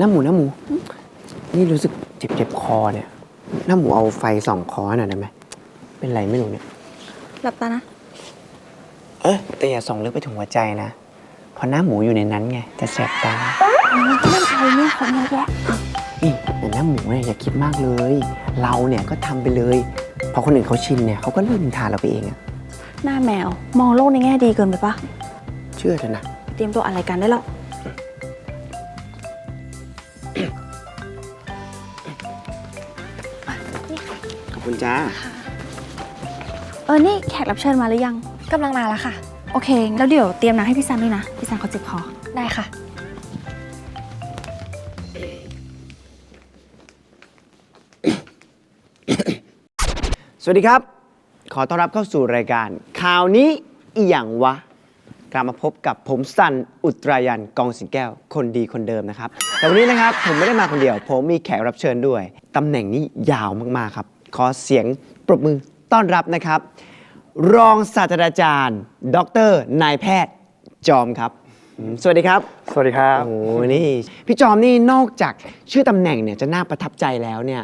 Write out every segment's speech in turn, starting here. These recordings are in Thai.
น้าหมูน้าหมู นี่รู้สึกเจ็บเจ็บคอเนี่ยน้าหมูเอาไฟส่องคอหน่อยได้ไหมเป็นไรไม่รู้เนี่ย หลับตานะ เออแต่อย่าส่องลึกไปถึงหัวใจนะเพราะหน้าหมูอยู่ในนั้นไงจะแสบตานั่นอะไรเนี่ยคนเยอะแยะนี่แต่หน้าหมูเนี่ยอย่าคิดมากเลย เราเนี่ยก็ทำไปเลยพอคนอื่นเขาชินเนี่ยเขาก็เริ่มนินทาเราไปเองอะหน้าแมวมองโลกในแง่ดีเกินไปปะเชื่อเถอะนะเตรียมตัวอะไรกันได้แล้ว อบคุณจ้า เออ นี่แขกรับเชิญมาหรือยัง กำลังมาแล้วค่ะ โอเค แล้วเดี๋ยวเตรียมน้ำให้พี่ซันด้วยนะ พี่ซันเขาเจ็บคอ ได้ค่ะ สวัสดีครับ ขอต้อนรับเข้าสู่รายการ ข่าวนี้อีหยังวะ กลับมาพบกับผมสันอุตรายันกองสิงแก้ว คนดีคนเดิมนะครับ แต่วันนี้นะครับผมไม่ได้มาคนเดียว ผมมีแขกรับเชิญด้วยตำแหน่งนี้ยาวมากๆครับ ขอเสียงปรบมือต้อนรับนะครับ รองศาสตราจารย์ ดรนายแพทย์จอมครับอืมสวัสดีครับ สวัสดีครับ โอ้โหนี่พี่จอมนี่นอกจากชื่อตำแหน่งเนี่ยจะน่าประทับใจแล้วเนี่ย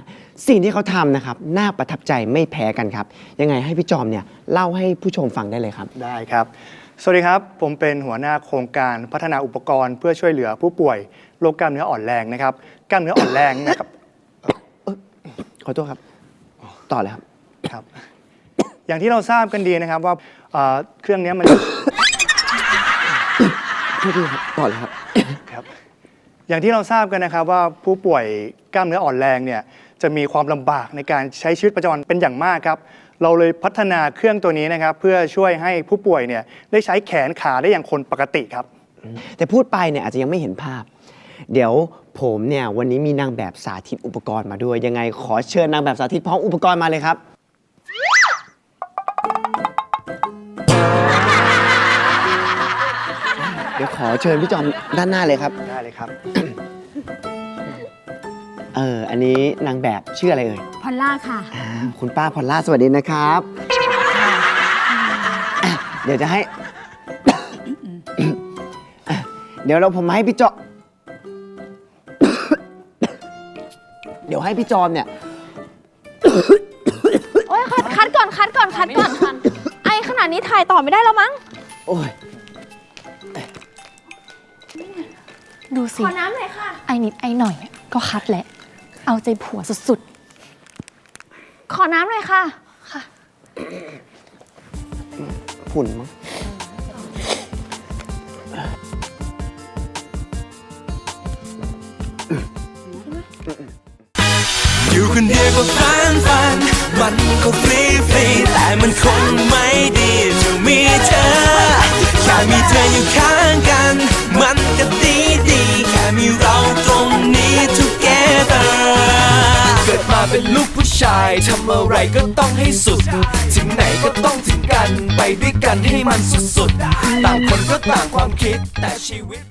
สิ่งที่เขาทำนะครับน่าประทับใจไม่แพ้กันครับ ยังไงให้พี่จอมเนี่ยเล่าให้ผู้ชมฟังได้เลยครับ ได้ครับ สวัสดีครับ ผมเป็นหัวหน้าโครงการพัฒนาอุปกรณ์เพื่อช่วยเหลือผู้ป่วยโรคกล้ามเนื้ออ่อนแรงนะครับ กล้ามเนื้ออ่อนแรงนะครับ ขอโทษครับ ต่อเลยครับ ครับ อย่างที่เราทราบกันดีนะครับว่าเอ่อเครื่องเนี้ยมัน โทษทีครับ ต่อเลยครับ ครับ อย่างที่เราทราบกันนะครับว่าผู้ป่วยกล้ามเนื้ออ่อนแรงเนี่ยจะมีความลำบากในการใช้ชีวิตประจำวันเป็นอย่างมากครับ เราเลยพัฒนาเครื่องตัวนี้นะครับ เพื่อช่วยให้ผู้ป่วยเนี่ยได้ใช้แขนขาได้อย่างคนปกติครับ แต่พูดไปเนี่ยอาจจะยังไม่เห็นภาพ เดี๋ยว ผมเนี่ยวันนี้มีนางแบบสาธิตอุปกรณ์มาด้วย ยังไงขอเชิญนางแบบสาธิตพร้อมอุปกรณ์มาเลยครับ เดี๋ยวขอเชิญพี่จอมด้านหน้าเลยครับ ได้เลยครับ เอออันนี้นางแบบชื่ออะไรเอ่ยพอลล่าค่ะ อ่าคุณป้าพอลล่าสวัสดีนะครับอะเดี๋ยวจะให้อะเดี๋ยวเราผมให้พี่จอม ดี๋ยวให้พี่จอมเนี่ย โอ้ยคัดคัดก่อนคัดก่อนคัดก่อนไอขนาดนี้ถ่ายต่อไม่ได้แล้วมั้ง โอ้ยดูสิ ขอน้ำหน่อยค่ะ ไอนิดไอหน่อยก็คัดแหละ เอาใจผัวสุดขอน้ำหน่อยค่ะหุ่นมั้ง อยู่คนเดียวก็ฟันฟัน มันก็ฟรีฟรีแต่มันคงไม่ดีจะมีเธอแค่มีเธออยู่ข้างกัน มันก็ดีดีแค่มีเราตรงนี้ together เกิดมาเป็นลูกผู้ชายทำอะไรก็ต้องให้สุด ถึงไหนก็ต้องถึงกัน ไปด้วยกันให้มันสุดๆ ต่างคนก็ต่างความคิดแต่ชีวิต